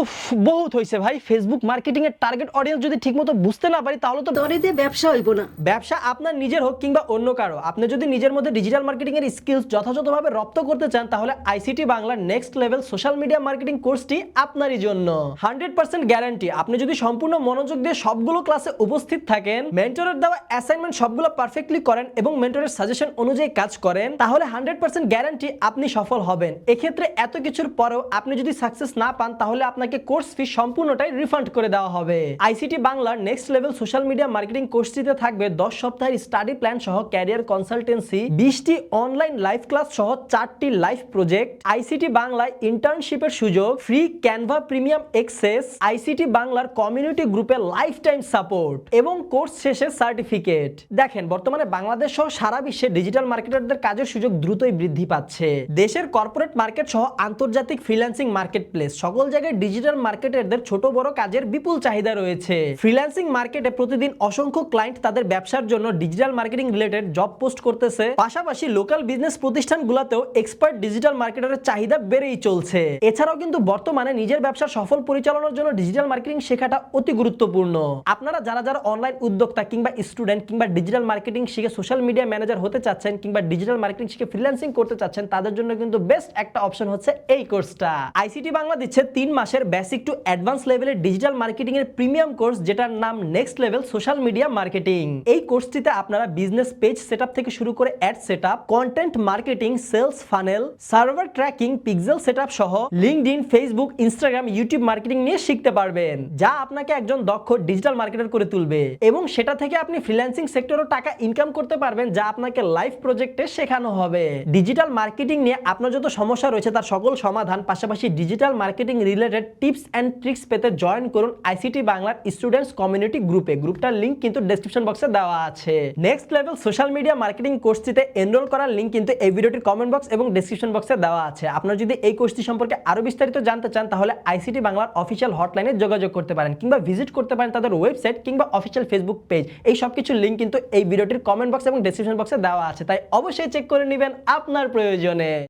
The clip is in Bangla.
উফ বহুত হয়েছে ভাই। ফেসবুক মার্কেটিং এর টার্গেট অডিয়েন্স যদি ঠিকমতো বুঝতে না পারি তাহলে তো তরে দিয়ে ব্যবসা হইব না। ব্যবসা আপনার নিজের হোক কিংবা অন্য কারও। আপনি যদি নিজের মধ্যে ডিজিটাল মার্কেটিং এর স্কিলস যথাযথভাবে রপ্ত করতে চান তাহলে আইসিটি বাংলার next level social media marketing কোর্সটি আপনারই জন্য। হান্ড্রেড পার্সেন্ট গ্যারান্টি আপনি যদি সম্পূর্ণ মনোযোগ দিয়ে সবগুলো ক্লাসে উপস্থিত থাকেন মেন্টরের দেওয়া অ্যাসাইনমেন্ট সবগুলো পারফেক্টলি করেন এবং মেন্টরের সাজেশন অনুযায়ী কাজ করেন তাহলে হান্ড্রেড পার্সেন্ট গ্যারান্টি আপনি সফল হবেন। এক্ষেত্রে এত কিছুর পরেও আপনি যদি সাকসেস না পান তাহলে আপনাকে কোর্স ফি সম্পূর্ণটাই রিফান্ড করে দেওয়া হবে। আইসিটি বাংলার next level social media marketing কোর্সটিতে থাকবে দশ সপ্তাহের স্টাডি প্ল্যান সহ ক্যারিয়ার কনসালটেন্সি বিশটি অনলাইন লাইভ ক্লাস সহ চারটি লাইভ প্রজেক্ট আইসিটি বাংলায় ইন্টার্নশিপের সুযোগ free Canva premium access ICT বাংলার কমিউনিটি গ্রুপে লাইফ টাইম সাপোর্ট এবং কোর্স শেষে সার্টিফিকেট দেখেন, বর্তমানে বাংলাদেশ সহ সারা বিশ্বে ডিজিটাল মার্কেটারদের কাজের সুযোগ দ্রুতই বৃদ্ধি পাচ্ছে। দেশের কর্পোরেট মার্কেট সহ আন্তর্জাতিক ফ্রিল্যান্সিং মার্কেট প্লেস সকল জায়গায় ডিজিটাল মার্কেটারদের ছোট বড় কাজের বিপুল চাহিদা রয়েছে। ফ্রিল্যান্সিং মার্কেটে প্রতিদিন অসংখ্য ক্লায়েন্ট তাদের ব্যবসার জন্য digital marketing related job post করতেছে। পাশাপাশি লোকাল বিজনেস প্রতিষ্ঠানগুলোতেও এক্সপার্ট ডিজিটাল মার্কেটারের চাহিদা বেড়েই চলছে। এছাড়াও কিন্তু বর্তমানে নিজের ব্যবসা সফল পরিচালনার জন্য ডিজিটাল মার্কেটিং শেখাটা অতি গুরুত্বপূর্ণ। আপনারা যারা যারা অনলাইন উদ্যোক্তা কিংবা স্টুডেন্ট কিংবা ডিজিটাল মার্কেটিং শিখে সোশ্যাল মিডিয়া ম্যানেজার হতে চাচ্ছেন কিংবা ডিজিটাল মার্কেটিং শিখে ফ্রিল্যান্সিং করতে চাচ্ছেন, তাদের জন্য কিন্তু বেস্ট একটা অপশন হচ্ছে এই কোর্সটা আইসিটি বাংলা দিচ্ছে তিন মাসের বেসিক টু অ্যাডভান্স লেভেলের ডিজিটাল মার্কেটিং এর প্রিমিয়াম কোর্স যেটার নাম next level social media marketing এই কোর্সটিতে আপনারা বিজনেস পেজ সেটআপ থেকে শুরু করে ad setup content marketing sales funnel server tracking pixel setup সহ LinkedIn Facebook Instagram YouTube marketing নিয়ে শিখতে পারবেন, যা আপনাকে একজন দক্ষ ডিজিটাল মার্কেটার করে তুলবে। এবং সেটা থেকে আপনি ফ্রিল্যান্সিং সেক্টরও টাকা ইনকাম করতে পারবেন, যা আপনাকে লাইভ প্রজেক্টে শেখানো হবে। ডিজিটাল মার্কেটিং নিয়ে আপনার যত সমস্যা রয়েছে, তার সকল সমাধান, পাশাপাশি digital marketing related tips and tricks পেতে জয়েন করুন আইসিটি বাংলার স্টুডেন্টস কমিউনিটি গ্রুপে গ্রুপটার লিঙ্ক কিন্তু ডেসক্রিপশন বক্সে দেওয়া আছে। Next level social media marketing কোর্সটিতে enrol করার লিঙ্ক কিন্তু এই ভিডিওটির কমেন্ট বক্স এবং ডেসক্রিপশন বক্সে দেওয়া আছে। আপনারা যদি এই কোর্সটি সম্পর্কে আরও বিস্তারিত জানতে চান, তাহলে আইসিটি বাংলার অফিসিয়াল হটলাইনে যোগাযোগ করতে পারেন কিংবা ভিজিট করতে পারেন তাদের ওয়েবসাইট কিংবা অফিসিয়াল ফেসবুক পেজ এই সব কিছুর লিঙ্ক কিন্তু এই ভিডিওটির কমেন্ট বক্স এবং ডেসক্রিপশন বক্সে দেওয়া আছে। তাই অবশ্যই চেক করে নেবেন আপনার প্রয়োজনে।